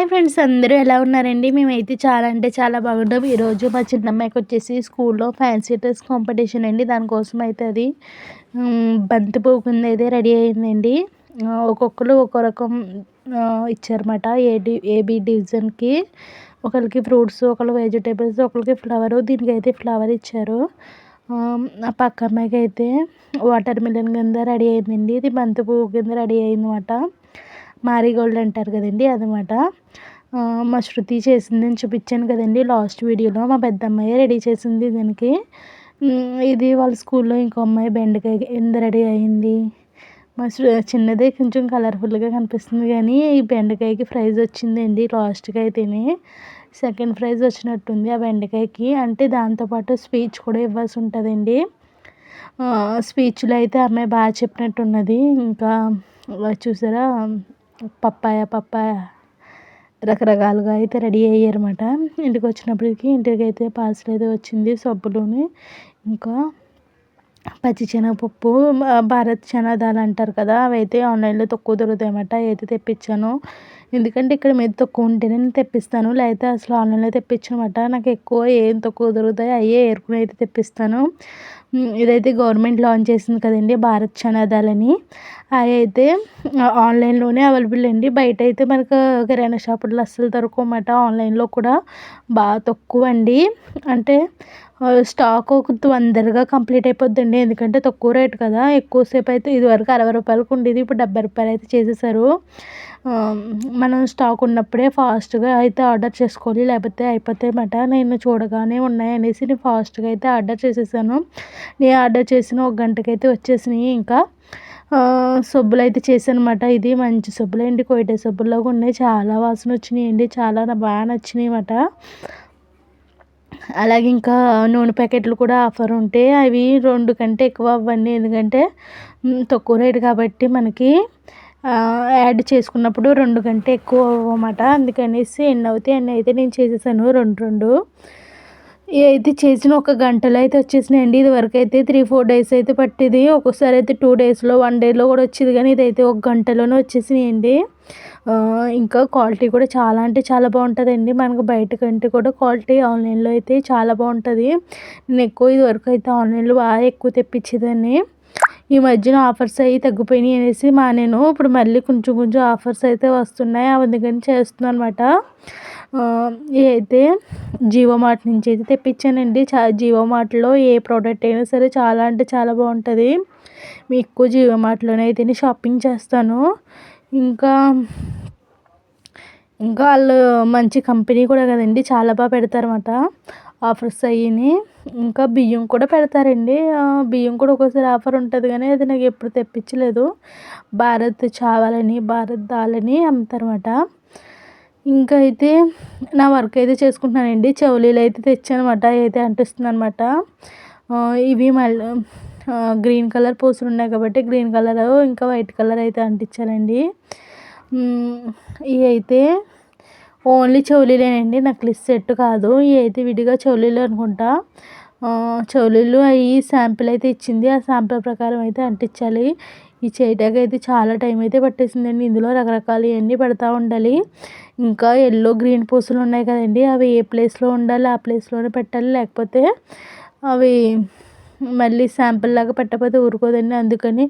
Hi friends అందరూ ఎలా ఉన్నారండి? మేమైతే చాలా అంటే చాలా బాగుంటాం. ఈరోజు మా చిన్నమ్మాయికి వచ్చేసి స్కూల్లో ఫ్యాన్సీ డ్రెస్ కాంపిటీషన్ అండి. దానికోసం అయితే అది బంతి పువ్వు కింద అయితే రెడీ అయిందండి. ఒక్కొక్కరు ఒక్కో రకం ఇచ్చారన్నమాట. ఏ డి ఏబి డివిజన్కి ఒకరికి ఫ్రూట్స్ ఒకళ్ళు వెజిటేబుల్స్ ఒకరికి ఫ్లవర్ దీనికైతే ఫ్లవర్ ఇచ్చారు. ఆ పక్క అమ్మాయికి అయితే వాటర్ మిలన్ కింద రెడీ అయిందండి. ఇది బంతి పువ్వు కింద రెడీ అయిందన్నమాట. మారీగోల్డ్ అంటారు కదండి అదనమాట. మా శృతి చేసిందని చూపించాను కదండి లాస్ట్ వీడియోలో. మా పెద్ద అమ్మాయి రెడీ చేసింది దీనికి. ఇది వాళ్ళ స్కూల్లో ఇంకో అమ్మాయి బెండకాయ ఎంత రెడీ అయింది. మా చిన్నదే కొంచెం కలర్ఫుల్గా కనిపిస్తుంది కానీ ఈ బెండకాయకి ప్రైజ్ వచ్చిందండి లాస్ట్కి అయితేనే. సెకండ్ ప్రైజ్ వచ్చినట్టుంది ఆ బెండకాయకి. అంటే దాంతోపాటు స్పీచ్ కూడా ఇవ్వాల్సి ఉంటుందండి. స్పీచ్లో అయితే అమ్మాయి బాగా చెప్పినట్టున్నది. ఇంకా చూసారా? పప్పాయ పప్పాయ రకరకాలుగా అయితే రెడీ అయ్యారన్నమాట. ఇంటికి వచ్చినప్పటికి ఇంటికి అయితే పార్సల్ అయితే వచ్చింది సబ్బులోని. ఇంకా పచ్చిశనగపప్పు భారత్ చనాదాలు అంటారు కదా అవి అయితే ఆన్లైన్లో తక్కువ దొరుకుతాయి అన్నమాట అయితే తెప్పించాను. ఎందుకంటే ఇక్కడ మీద తక్కువ ఉంటేనే నేను తెప్పిస్తాను. లేకపోతే అసలు ఆన్లైన్లో తెప్పించనమాట. నాకు ఎక్కువ ఏం తక్కువ దొరుకుతాయి అయ్యే ఏరుకుని అయితే తెప్పిస్తాను. ఇదైతే గవర్నమెంట్ లాంచ్ చేసింది కదండి భారత్ చనాదాలని అవి అయితే ఆన్లైన్లోనే అవైలబుల్ అండి. బయట అయితే మనకు కిరాణా షాపుల్లో అస్సలు దొరకమాట ఆన్లైన్లో కూడా. బాగా తక్కువ అండి అంటే స్టాక్ తొందరగా కంప్లీట్ అయిపోద్దండి. ఎందుకంటే తక్కువ రేట్ కదా. ఎక్కువసేపు అయితే ఇదివరకు అరవై రూపాయలకు ఉండేది. ఇప్పుడు డెబ్బై రూపాయలు అయితే చేసేసారు. మనం స్టాక్ ఉన్నప్పుడే ఫాస్ట్గా అయితే ఆర్డర్ చేసుకోవాలి. లేకపోతే అయిపోతాయి మాట నేను చూడగానే ఉన్నాయి అనేసి నేను ఫాస్ట్గా అయితే ఆర్డర్ చేసేసాను. నేను ఆర్డర్ చేసిన ఒక గంటకైతే వచ్చేసినాయి ఇంకా. సబ్బులు అయితే చేశానమాట ఇది మంచి సబ్బులు అండి కోయిట సబ్బుల్లాగా ఉన్నాయి. చాలా వాసన వచ్చినాయండి. చాలా బాగా నచ్చినాయి అన్నమాట అలాగే ఇంకా నూనె ప్యాకెట్లు కూడా ఆఫర్ ఉంటే అవి రెండు కంటే ఎక్కువ అవ్వండి. ఎందుకంటే తక్కువ రేటు కాబట్టి మనకి యాడ్ చేసుకున్నప్పుడు రెండు కంటే ఎక్కువ అవ్వమాట. అందుకనేసి ఎన్ని అవుతాయి అన్నీ అయితే నేను చేసేసాను. రెండు రెండు. అయితే చేసిన ఒక గంటలో అయితే వచ్చేసినాయండి. ఇది వరకు అయితే త్రీ ఫోర్ డేస్ అయితే పట్టేది. ఒక్కోసారి అయితే టూ డేస్లో వన్ డేలో కూడా వచ్చేది. కానీ ఇదైతే ఒక గంటలోనే వచ్చేసినాయండి. ఇంకా క్వాలిటీ కూడా చాలా అంటే చాలా బాగుంటుందండి. మనకు బయట కంటే కూడా క్వాలిటీ ఆన్లైన్లో అయితే చాలా బాగుంటుంది. నేను ఎక్కువ ఇది వరకు అయితే ఆన్లైన్లో బాగా ఎక్కువ తెప్పించేదాన్ని. ఈ మధ్యన ఆఫర్స్ అవి తగ్గిపోయినాయి అనేసి మా నేను ఇప్పుడు మళ్ళీ కొంచెం కొంచెం ఆఫర్స్ అయితే వస్తున్నాయి. అందుకని చేస్తున్నాను అనమాట అయితే జియో మార్ట్ నుంచి అయితే తెప్పించానండి. చా జియో మార్ట్లో ఏ ప్రోడక్ట్ అయినా సరే చాలా అంటే చాలా బాగుంటుంది. ఎక్కువ జియో మార్ట్లోనే అయితే షాపింగ్ చేస్తాను. ఇంకా ఇంకా వాళ్ళు మంచి కంపెనీ కూడా కదండి చాలా బాగా పెడతారన్నమాట ఆఫర్స్ అయ్యిని. ఇంకా బియ్యం కూడా పెడతారండి. బియ్యం కూడా ఒక్కోసారి ఆఫర్ ఉంటుంది కానీ అది నాకు ఎప్పుడు తెప్పించలేదు. భారత్ చావలని భారత్ దాలని అమ్ముతారన్నమాట. ఇంకా అయితే నా వర్క్ అయితే చేసుకుంటున్నానండి. చెవులీలు అయితే తెచ్చానమాట. అయితే అంటిస్తుంది అనమాట ఇవి మళ్ళీ గ్రీన్ కలర్ పూసలు ఉన్నాయి కాబట్టి గ్రీన్ కలర్ ఇంకా వైట్ కలర్ అయితే అంటించానండి. ఇవి అయితే ఓన్లీ చెవులీలేనండి. నక్లిస్ సెట్ కాదు. ఇవి అయితే విడిగా చెవులీలు అనుకుంటా. చెవులీలు అవి శాంపిల్ అయితే ఇచ్చింది. ఆ శాంపిల్ ప్రకారం అయితే అంటించాలి. ఈ చేయటానికి అయితే చాలా టైం అయితే పట్టేసిందండి. ఇందులో రకరకాలు ఇవన్నీ పెడతా ఉండాలి. ఇంకా ఎల్లో గ్రీన్ పూసలు ఉన్నాయి కదండి. అవి ఏ ప్లేస్లో ఉండాలి ఆ ప్లేస్లోనే పెట్టాలి. లేకపోతే అవి మళ్ళీ శాంపుల్ లాగా పెట్టకపోతే ఊరుకోదండి. అందుకని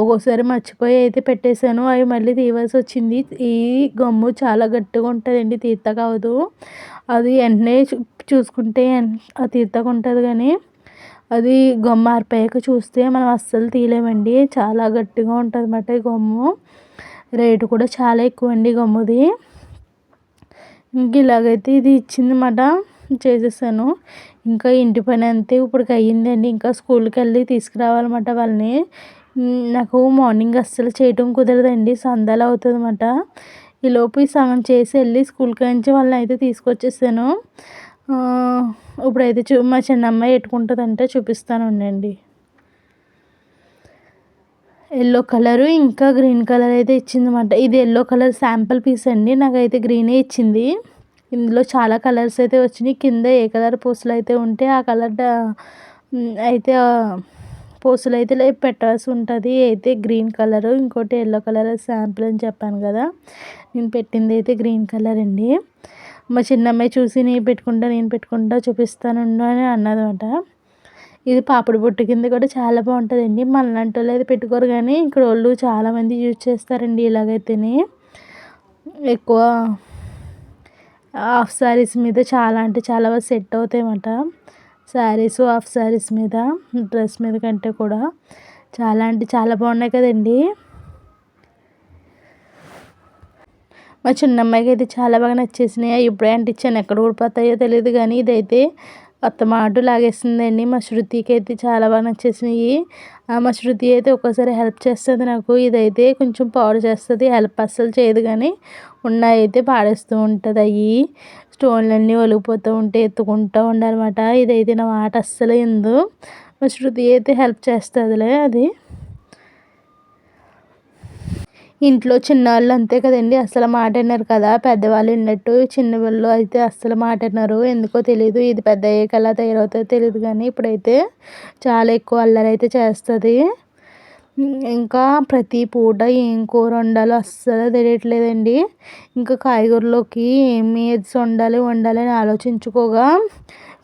ఒక్కోసారి మర్చిపోయి అయితే పెట్టేశాను. అవి మళ్ళీ తీయవలసి వచ్చింది. ఈ గమ్ము చాలా గట్టిగా ఉంటుందండి. తీర్థ కావదు అది వెంటనే చూసుకుంటే ఆ తీర్థగా ఉంటుంది కానీ అది గమ్ము ఆరిపోయాక చూస్తే మనం అస్సలు తీయలేమండి. చాలా గట్టిగా ఉంటుంది అన్నమాట ఈ గమ్ము. రేటు కూడా చాలా ఎక్కువ అండి గమ్ముది. ఇంక ఇలాగైతే ఇది ఇచ్చిందన్నమాట. చేసేసాను. ఇంకా ఇంటి పని అంతే ఇప్పటికి అయ్యిందండి. ఇంకా స్కూల్కి వెళ్ళి తీసుకురావాలన్నమాట వాళ్ళని. నాకు మార్నింగ్ అస్సలు చేయటం కుదరదండి. సందాలు అవుతుంది అన్నమాట ఈలోపు ఈ సగం చేసి వెళ్ళి స్కూల్కి నుంచి వాళ్ళని అయితే తీసుకొచ్చేసాను. ఇప్పుడైతే చూ మా చిన్న అమ్మాయి ఎట్టుకుంటుందంటే చూపిస్తాను ఉండండి. ఎల్లో కలరు ఇంకా గ్రీన్ కలర్ అయితే ఇచ్చిందన్నమాట. ఇది ఎల్లో కలర్ శాంపుల్ పీస్ అండి. నాకైతే గ్రీనే ఇచ్చింది. ఇందులో చాలా కలర్స్ అయితే వచ్చినాయి. కింద ఏ కలర్ పూసలు అయితే ఉంటే ఆ కలర్ అయితే పూసలు అయితే పెట్టాల్సి ఉంటుంది. అయితే గ్రీన్ కలర్ ఇంకోటి ఎల్లో కలర్ శాంపుల్ అని చెప్పాను కదా. నేను పెట్టింది అయితే గ్రీన్ కలర్ అండి. మా చిన్నమ్మాయి చూసి నేను పెట్టుకుంటా నేను పెట్టుకుంటా చూపిస్తాను అని అన్నదన్నమాట ఇది పాపిడి బొట్టు కింద కూడా చాలా బాగుంటుందండి. మనలాంటి వాళ్ళు అయితే పెట్టుకోరు కానీ ఇక్కడ వాళ్ళు చాలామంది యూజ్ చేస్తారండి ఇలాగైతేనే. ఎక్కువ హాఫ్ శారీస్ మీద చాలా అంటే చాలా సెట్ అవుతాయన్నమాట. శారీస్ హాఫ్ శారీస్ మీద డ్రెస్ మీద కంటే కూడా. చాలా అంటే చాలా బాగున్నాయి కదండీ. మా చిన్నమ్మాయికి అయితే చాలా బాగా నచ్చేసినాయి. ఇప్పుడే అంటించాను. ఎక్కడ ఊడిపోతాయో తెలియదు కానీ ఇదైతే కొత్త మాట లాగేసిందండి. మా శృతికి అయితే చాలా బాగా నచ్చేసినాయి. మా శృతి అయితే ఒక్కోసారి హెల్ప్ చేస్తుంది నాకు. ఇదైతే కొంచెం పాడు చేస్తుంది. హెల్ప్ అస్సలు చేయదు కానీ ఉన్నాయి అయితే పాడేస్తూ ఉంటుంది అవి. స్టోన్లన్నీ ఒలిగిపోతూ ఉంటే ఎత్తుకుంటూ ఉండాలన్నమాట. ఇదైతే నా మాట అస్సలు ఎందు మా శృతి అయితే హెల్ప్ చేస్తుందిలే అది. ఇంట్లో చిన్నవాళ్ళు అంతే కదండి అసలు మాట విన్నారు కదా. పెద్దవాళ్ళు విన్నట్టు చిన్నవాళ్ళు అయితే అస్సలు మాట విన్నారు ఎందుకో తెలియదు ఇది పెద్ద అయ్యాక ఎలా తయారవుతుందో తెలియదు కానీ ఇప్పుడైతే చాలా ఎక్కువ అల్లరి అయితే చేస్తుంది. ఇంకా ప్రతి పూట ఏం కూర వండాలో అస్సలు తెలియట్లేదండి. ఇంకా కాయగూరలోకి ఏమి వండాలి వండాలి అని ఆలోచించుకోగా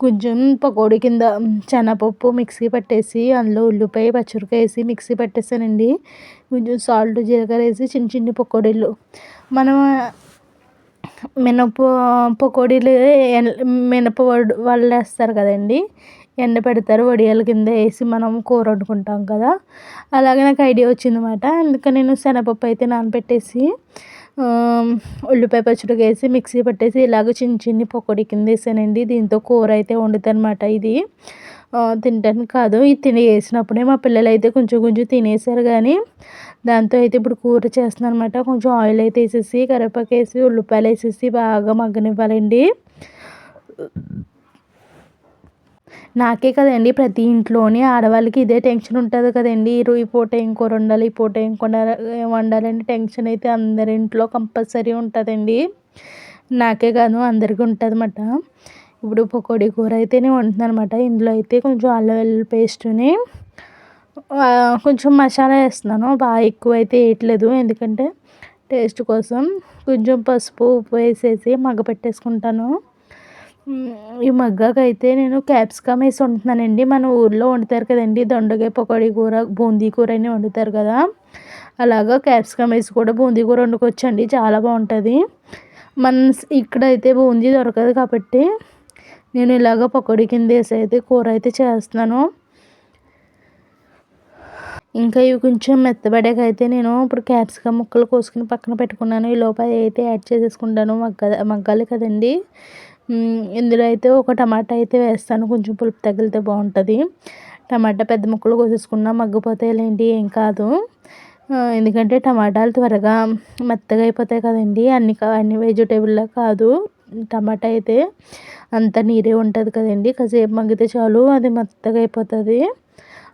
కొంచెం పకోడీ కింద శనగపప్పు మిక్సీ పట్టేసి అందులో ఉల్లిపాయ పచ్చిమిరపకాయ వేసి మిక్సీ పట్టేసానండి. కొంచెం సాల్ట్ జీలకర్ర వేసి చిన్న చిన్న పకోడీలు. మనం మినప పకోడీలు మినప వాళ్ళు వేస్తారు కదండి. ఎండ పెడతారు వడియాల కింద వేసి మనం కూర వండుకుంటాం కదా. అలాగే నాకు ఐడియా వచ్చిందన్నమాట. అందుకని నేను శనగపప్పు అయితే నానబెట్టేసి ఉల్లిపాయ పచ్చడి వేసి మిక్సీ పట్టేసి ఇలాగ చిన్న చిన్ని పకోడీ కింద వేసానండి. దీంతో కూర అయితే వండుతానమాట ఇది. తింటాను కాదు ఇది తిని వేసినప్పుడే మా పిల్లలు అయితే కొంచెం కొంచెం తినేసారు కానీ దాంతో అయితే ఇప్పుడు కూర చేస్తున్నాను అనమాట కొంచెం ఆయిల్ అయితే వేసేసి కరివేపాకు వేసి ఉల్లిపాయలు వేసేసి బాగా మగ్గనివ్వాలండి. నాకే కదండి ప్రతి ఇంట్లోని ఆడవాళ్ళకి ఇదే టెన్షన్ ఉంటుంది కదండి. ఈ పూట ఏం కూర వండాలి ఈ పూట ఏం వండాలని టెన్షన్ అయితే అందరి ఇంట్లో కంపల్సరీ ఉంటుందండి. నాకే కాదు అందరికీ ఉంటుంది అన్నమాట ఇప్పుడు పకోడీ కూర అయితేనే వండుతున్నాను అనమాట ఇందులో అయితే కొంచెం అల్లం వెల్లుల్లి పేస్ట్ని కొంచెం మసాలా వేస్తున్నాను. బాగా ఎక్కువ అయితే వేయట్లేదు. ఎందుకంటే టేస్ట్ కోసం కొంచెం పసుపు ఉప్పు వేసేసి మగ్గ పెట్టేసుకుంటాను ఈ మగ్గాకైతే నేను క్యాప్సికమ్ వేసి వండుతున్నానండి. మన ఊర్లో వండుతారు కదండి. దొండకాయ పకోడీ కూర బూందీ కూర అని వండుతారు కదా. అలాగా క్యాప్సికమ్ వేసి కూడా బూందీ కూర వండుకోవచ్చండి. చాలా బాగుంటుంది. మన ఇక్కడైతే బూందీ దొరకదు కాబట్టి నేను ఇలాగ పకోడీ కింద వేసి అయితే కూర అయితే చేస్తున్నాను. ఇంకా ఇవి కొంచెం మెత్తబడాక అయితే నేను ఇప్పుడు క్యాప్సికమ్ ముక్కలు కోసుకుని పక్కన పెట్టుకున్నాను. ఈ లోపల అయితే యాడ్ చేసేసుకుంటాను. మగ్గ మగ్గాలి కదండి. ఇందులో అయితే ఒక టమాటా అయితే వేస్తాను. కొంచెం పులుపు తగిలితే బాగుంటుంది. టమాటా పెద్ద ముక్కలు కోసేసుకున్నా మగ్గిపోతాయిలేండి ఏం కాదు. ఎందుకంటే టమాటాలు త్వరగా మెత్తగా అయిపోతాయి కదండి. అన్ని అన్ని వెజిటేబుల్లో కాదు. టమాటా అయితే అంత నీరే ఉంటుంది కదండి. కాసేపు మగ్గితే చాలు అది మెత్తగా అయిపోతుంది.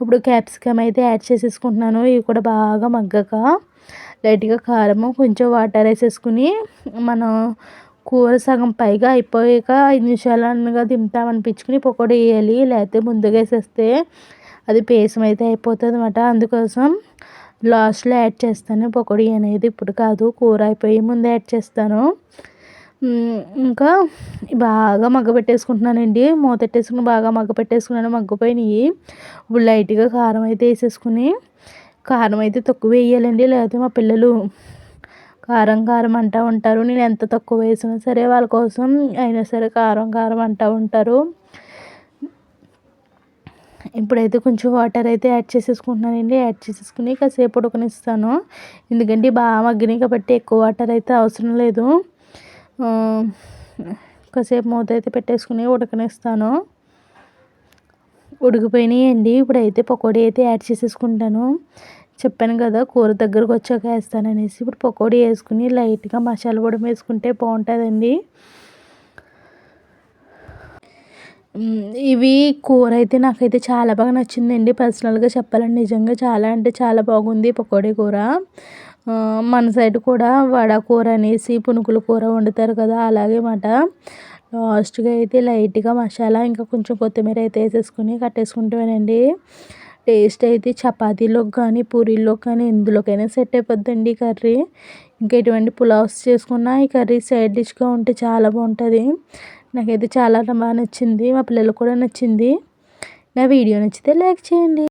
ఇప్పుడు క్యాప్సికమ్ అయితే యాడ్ చేసేసుకుంటున్నాను. ఇవి కూడా బాగా మగ్గక లైట్గా కారము కొంచెం వాటర్ వేసేసుకుని మనం కూర సగం పైగా అయిపోయాక ఐదు నిమిషాలు అనగా దింపుతామనిపించుకుని పకోడీ వేయాలి లేకపోతే ముందుగా వేసేస్తే అది పేసం అయితే అయిపోతుంది అనమాట అందుకోసం లాస్ట్లో యాడ్ చేస్తాను పకోడీ అనేది. ఇప్పుడు కాదు కూర అయిపోయి ముందు యాడ్ చేస్తాను. ఇంకా బాగా మగ్గబెట్టేసుకుంటున్నానండి. మూతెట్టేసుకుని బాగా మగ్గబెట్టేసుకున్నాను. మగ్గిపోయినాయి. ఇప్పుడు లైట్గా కారం అయితే వేసేసుకుని కారం అయితే తక్కువ వేయాలండి. లేకపోతే మా పిల్లలు కారం కారం అంటూ ఉంటారు. నేను ఎంత తక్కువ వేసినా సరే వాళ్ళ కోసం అయినా సరే కారం కారం అంటూ ఉంటారు. ఇప్పుడైతే కొంచెం వాటర్ అయితే యాడ్ చేసేసుకుంటున్నానండి యాడ్ చేసేసుకుని కాసేపు ఉడకనిస్తాను. ఎందుకంటే బాగా మగ్గినాయి కాబట్టి ఎక్కువ వాటర్ అయితే అవసరం లేదు. కాసేపు మూత అయితే పెట్టేసుకుని ఉడకనిస్తాను. ఉడికిపోయినాయండి. ఇప్పుడైతే పకోడీ అయితే యాడ్ చేసేసుకుంటాను. చెప్పాను కదా కూర దగ్గరకు వచ్చాక వేస్తాననేసి. ఇప్పుడు పకోడీ వేసుకుని లైట్గా మసాలా పొడి వేసుకుంటే బాగుంటుందండి. ఇవి కూర అయితే నాకైతే చాలా బాగా నచ్చిందండి. పర్సనల్గా చెప్పాలని నిజంగా చాలా అంటే చాలా బాగుంది పకోడీ కూర. మన సైడ్ కూడా వడ కూర అనేసి పునుకుల కూర వండుతారు కదా అలాగే మాట లాస్ట్గా అయితే లైట్గా మసాలా ఇంకా కొంచెం కొత్తిమీర అయితే వేసేసుకుని కట్టేసుకుంటానండి టేస్ట్ అయితే చపాతీలోకి కానీ పూరీలోకి కానీ ఎందులోకైనా సెట్ అయిపోద్దండి ఈ కర్రీ. ఇంకా ఎటువంటి పులావ్స్ చేసుకున్నా ఈ కర్రీ సైడ్ డిష్గా ఉంటే చాలా బాగుంటుంది. నాకైతే చాలా బాగా నచ్చింది మా పిల్లలకు కూడా నచ్చింది. నా వీడియో నచ్చితే లైక్ చేయండి.